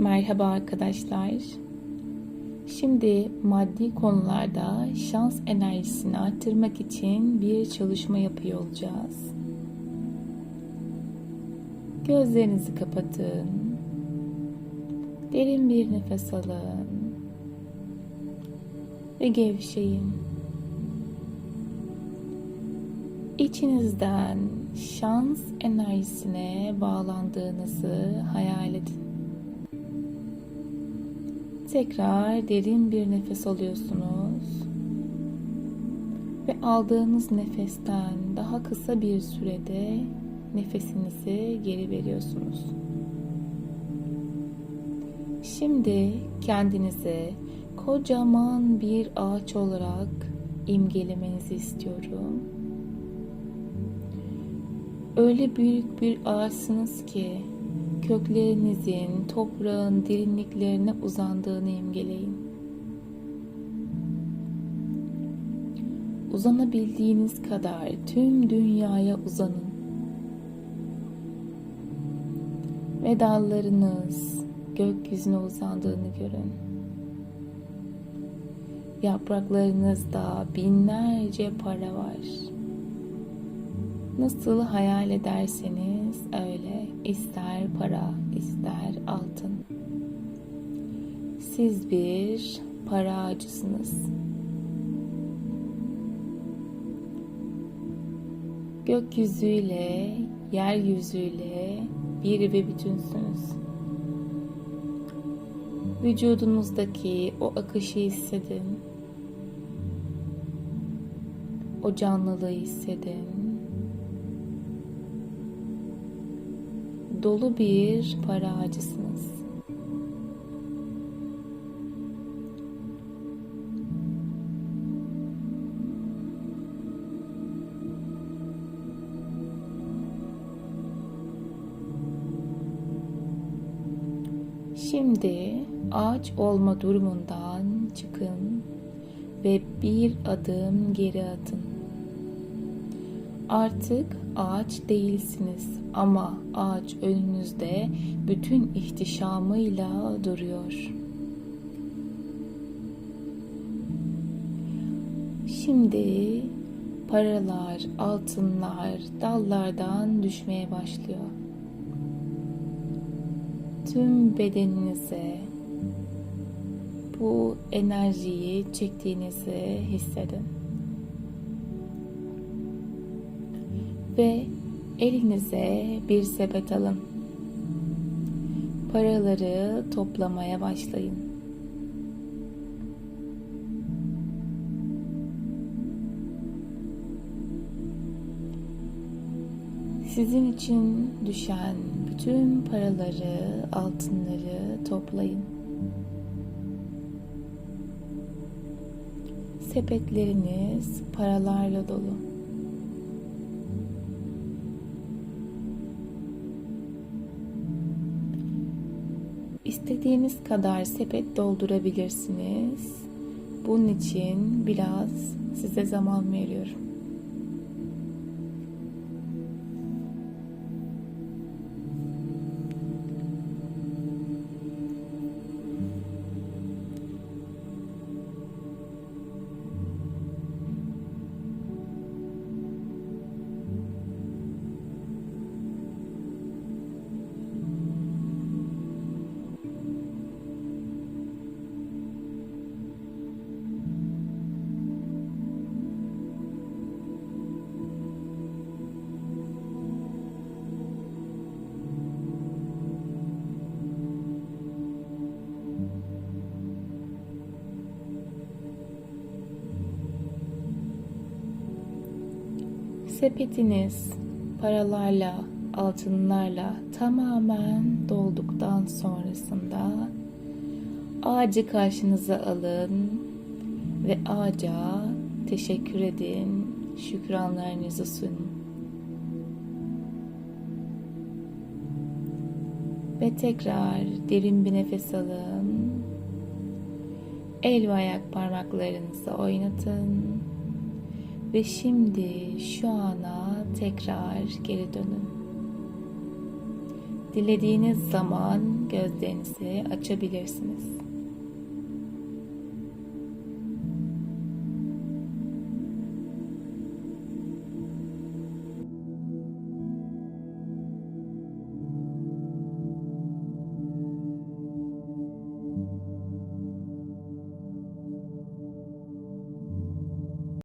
Merhaba arkadaşlar. Şimdi maddi konularda şans enerjisini arttırmak için bir çalışma yapıyor olacağız. Gözlerinizi kapatın. Derin bir nefes alın. Ve gevşeyin. İçinizden şans enerjisine bağlandığınızı hayal edin. Tekrar derin bir nefes alıyorsunuz. Ve aldığınız nefesten daha kısa bir sürede nefesinizi geri veriyorsunuz. Şimdi kendinize kocaman bir ağaç olarak imgelemenizi istiyorum. Öyle büyük bir ağaçsınız ki köklerinizin toprağın derinliklerine uzandığını imgeleyin. Uzanabildiğiniz kadar tüm dünyaya uzanın. Ve dallarınız gökyüzüne uzandığını görün. Yapraklarınızda binlerce para var. Nasıl hayal ederseniz öyle ister para ister altın. Siz bir para ağacısınız. Gökyüzüyle, yeryüzüyle bir ve bütünsünüz. Vücudunuzdaki o akışı hissedin. O canlılığı hissedin. Dolu bir para ağacısınız. Şimdi ağaç olma durumundan çıkın ve bir adım geri atın. Artık ağaç değilsiniz ama ağaç önünüzde bütün ihtişamıyla duruyor. Şimdi paralar, altınlar dallardan düşmeye başlıyor. Tüm bedeninize bu enerjiyi çektiğinizi hissedin. Ve elinize bir sepet alın. Paraları toplamaya başlayın. Sizin için düşen bütün paraları, altınları toplayın. Sepetleriniz paralarla dolu. İstediğiniz kadar sepet doldurabilirsiniz. Bunun için biraz size zaman veriyorum. Sepetiniz paralarla, altınlarla tamamen dolduktan sonrasında ağacı karşınıza alın ve ağaca teşekkür edin, şükranlarınızı sunun. Ve tekrar derin bir nefes alın. El ve ayak parmaklarınızı oynatın. Ve şimdi şu ana tekrar geri dönün. Dilediğiniz zaman gözlerinizi açabilirsiniz.